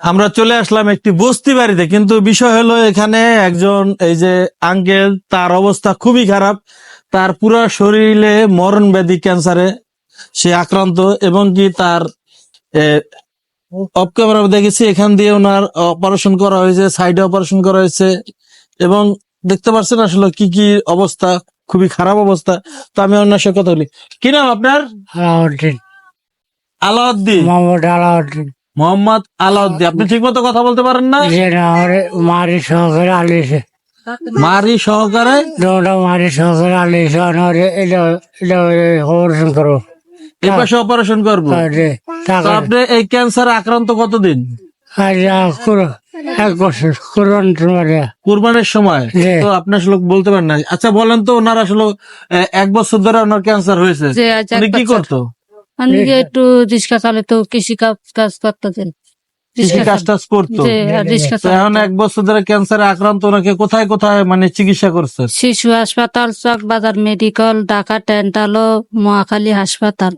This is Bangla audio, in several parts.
আমরা চলে আসলাম একটি বস্তি বাড়িতে, কিন্তু বিষয় হলো এখানে একজন, এই যে আঙ্কেল, তার অবস্থা খুবই খারাপ। তার পুরো শরীরে মরণ ব্যাধি ক্যান্সারে, সে আক্রান্ত, এবং কি তার অফ ক্যামেরা দেখেছি, এখান দিয়ে ওনার অপারেশন করা হয়েছে, সাইডে অপারেশন করা হয়েছে, এবং দেখতে পাচ্ছেন আসলে কি কি অবস্থা। খুবই খারাপ অবস্থা। তো আমি ওনার সাথে কথা বলি। কি নাম আপনার? আলাউদ্দিন। আলাউদ্দিন? মোহাম্মদ আলাউদ্দিন। মোহাম্মদ আলাউদ্দিন। আপনি ঠিক মতো কথা বলতে পারেন না? মারি সহকারে আলিছে মারি সহকারে? মারি সহকারে আলিছে অপারেশন করো এই পাশে অপারেশন করব। টাকা আপনি এই ক্যান্সার আক্রান্ত কতদিন? আর এক বছর কুরবানির সময়? তো আপনি আসলে বলতে পারেন না। আচ্ছা বলেন তো ওনার আসলে এক বছর ধরে ওনার ক্যান্সার হয়েছে। উনি কি করতো? আমি একটু রিক্সা চালে তো কৃষি কাজ কাজ করতেছেন। কৃষি কাজ টাজ করতো? যে এখন এক বছর ধরে ক্যান্সারে আক্রান্ত ওনাকে কোথায় কোথায় মানে চিকিৎসা করছে? শিশু হাসপাতাল চক বাজার মেডিকেল ঢাকা ডেন্টালো মহাখালী হাসপাতাল।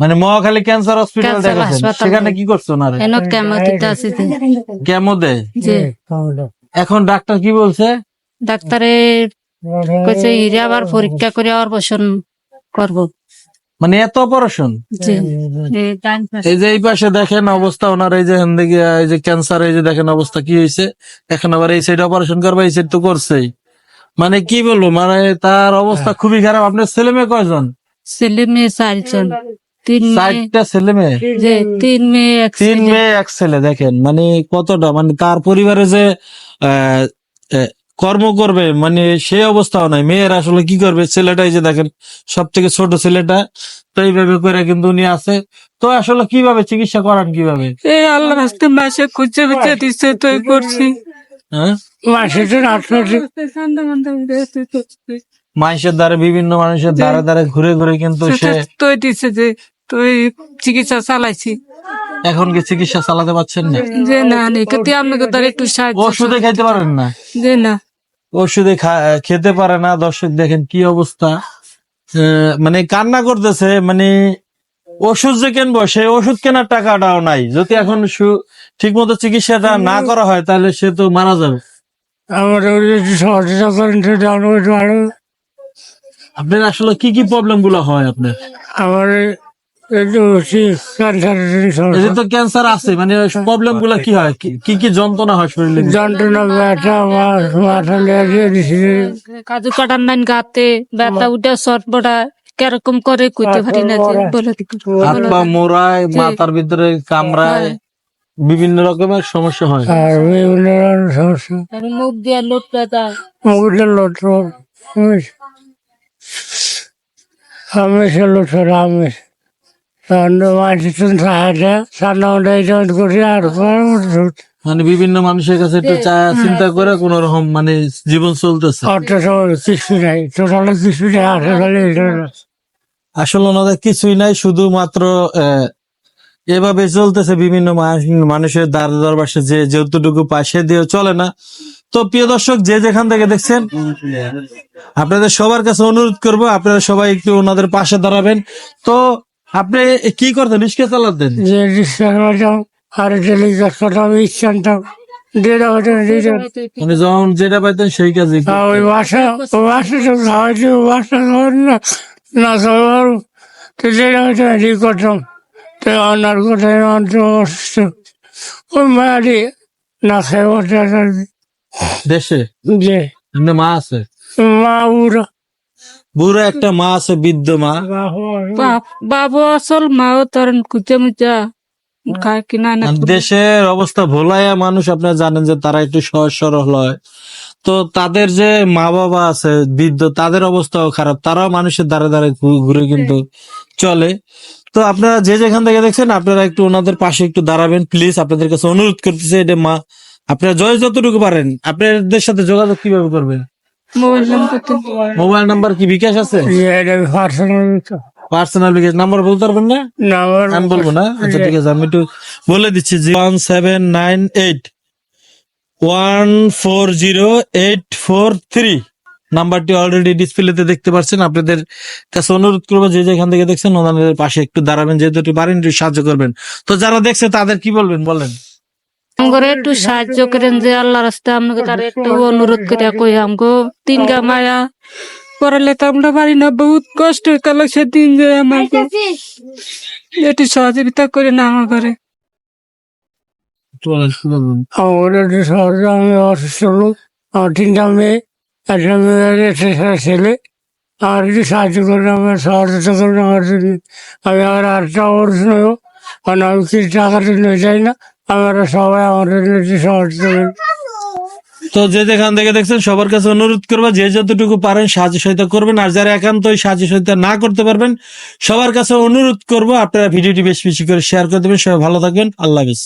মানে মহাখালী ক্যান্সার হসপিটাল দেখাচ্ছেন সেখানে কি করছ এন কেমো দেয় এখন ডাক্তার কি বলছে? ডাক্তারে কইছে হিরে আবার পরীক্ষা করে অপারেশন করব। মানে এত অপারেশন এই যে এই পাশে দেখেন অবস্থা ওনার এই যে দিকে এই যে ক্যান্সার এই যে দেখেন অবস্থা কি হয়েছে এখন আবার এই সাইড অপারেশন করবে এই সাইড তো করছেই। মানে কি বলব মানে তার অবস্থা খুবই খারাপ। আপনার ছেলে মেয়ে কয়জন? ছেলে মেয়ে চারজন। তিন মেয়ে চারটা ছেলে মেয়ে? যে তিন মেয়ে এক তিন ছেলে। মেয়ে এক ছেলে দেখেন মানে কতটা মানে তার পরিবারে যে কর্ম করবে মানে সেই অবস্থাও নাই। মেয়ের আসলে কি করবে? ছেলেটা এই যে দেখেন সব থেকে ছোট ছেলেটা তো এইভাবে করে কিন্তু উনি আছে। তো আসলে কীভাবে চিকিৎসা করান কীভাবে? এই আল্লাহ রাস্তে মাসে খুঁজে খুঁজে দিচ্ছে তো করছি। হ্যাঁ? মাসে মানুষের দ্বারা বিভিন্ন মানুষের দ্বারা দ্বারা ঘুরে ঘুরে কিন্তু সে তো দিচ্ছে যে তুই চিকিৎসা চালাইছি। এখন কি চিকিৎসা চালাতে পারছেন না? যে না নিকতে আপনাকে তার একটু সাহায্য ওষুধে খাইতে পারেন না? যে না। ওষুধে খেতে পারে না দর্শক দেখেন কি অবস্থা। মানে কান্না করতেছে মানে ওষুধ যে কিনবো সেই ওষুধ কেনার টাকাটাও নাই। যদি এখন ঠিক মতো চিকিৎসাটা না করা হয় তাহলে সে তো মারা যাবে। আমার সহযোগিতা করেন তো জানো একটু ভালো আপনার আসলে কি কি প্রবলেমগুলো হয় আপনার? আমার তো ক্যান্সার আছে মানে প্রবলেমগুলো কি হয়? কি- কি যন্ত্রণা হয় শরীরে যন্ত্রণা ব্যথা মাথা কাজু কাটার নাইন গাতে ব্যথা উঠে সটবটা কীরকম করে কইতে পারি না যে বলে হাত পা মোড়ায় মাথার ভিতরে কামড়ায় বিভিন্ন রকমের সমস্যা হয়। আর বিভিন্ন ধরনের সমস্যা। মুখ দিয়ে লোট ব্যথা। মুখটা লোট সাহায্য সান্না করি আর মানে বিভিন্ন মানুষের কাছে একটু চা- চিন্তা করে কোন রকম মানে জীবন চলতেছে। অর্থ সময় কিছু নাই টোটাল কিছু নেই আসলে আসলে ওনাদের কিছুই নাই শুধুমাত্র আহ, এভাবে চলতেছে বিভিন্ন মানুষ- মানুষের দ্বার দরবাসে যে যতটুকু পাশে দিয়ে চলে না। তো প্রিয় দর্শক যে যেখান থেকে দেখছেন আপনাদের সবার কাছে অনুরোধ করব আপনারা সবাই একটু ওনাদের পাশে দাঁড়াবেন। তো আপনি কি করতেন? রিক্সা চালাতেন? যে রিক্সা আর ডেলি ইচ্ছা আনতাম মানে যখন যেটা পাইতেন সেই কাজে আর ওই বাসা ও বাসা তো খাওয়াইছে ও বাসা না ঠিক করতাম। তো অনার কোথায় অন্ত অসুস্থ ওই মারি না খেয়ে ওঠা দেশে? যে। এমনি মা আছে? মা উড়া বুড়ো একটা মা আছে বৃদ্ধ মা। বাবু আসল মাও তোর কুচে মুচা খায় কিনা না দেশের অবস্থা ভোলাইয়া মানুষ আপনারা জানেন যে তারা একটু সহজ সরল হয়। তো তাদের যে মা বাবা আছে বৃদ্ধ তাদের অবস্থাও খারাপ। তারাও মানুষের দ্বারা দ্বারা ঘুরে কিন্তু চলে। তো আপনারা যে যেখান থেকে দেখছেন আপনারা একটু ওনাদের পাশে একটু দাঁড়াবেন। প্লিজ আপনাদের কাছে অনুরোধ করতেছে এটা মা আপনারা জয় যতটুকু পারেন আপনাদের সাথে যোগাযোগ কীভাবে করবেন? মোবাইল নাম্বার কি বিকাশ আছে? পার্সোনাল পার্সোনাল বিকাশ। নাম্বার বলতে পারবেন না? আমি বলব না। আচ্ছা ঠিক আছে আমি একটু বলে দিচ্ছি জি one seven nine eight one four zero eight four three নাম্বারটি অলরেডি ডিসপ্লেতে দেখতে পাচ্ছেন। আপনাদের কাছে অনুরোধ করব যে যেখান থেকে দেখছেন ওনাদের পাশে একটু দাঁড়াবেন যেহেতু একটু পারেন একটু সাহায্য করবেন। তো যারা দেখছে তাদের কি বলবেন বলেন? আমগরে একটু সাহায্য করেন যে আল্লাহ রাস্তা আপনাকে তার একটু অনুরোধ করে কই আমগো তিন গা মায়া পড়ালে তো আমরা পারি না বহুত কষ্ট কাল সে দিন যায় আমাকে একটু সহযোগিতা করে না আমার ঘরে আমি অসুস্থ লোক আমার তিনটা মেয়ে। মেয়ের ছেলে আমার একটু সাহায্য করে আমার সহযোগিতা করে আমার জন্য আমি আমার আটটা অবশ্য নেব কারণ আমি কিছু টাকার জন্য চাই না আমরা সবাই আমার জন্য সহযোগিতা তো যে যেখান থেকে দেখছেন, সবার কাছে অনুরোধ করব, যে যতটুকু পারেন সাহায্য সহায়তা করবেন, আর যারা একান্তই সাহায্য সহায়তা না করতে পারবেন, সবার কাছে অনুরোধ করব, আপনারা ভিডিওটি বেশ বেশি করে শেয়ার করে দেবেন। সবাই ভালো থাকবেন। আল্লাহ হাফিজ।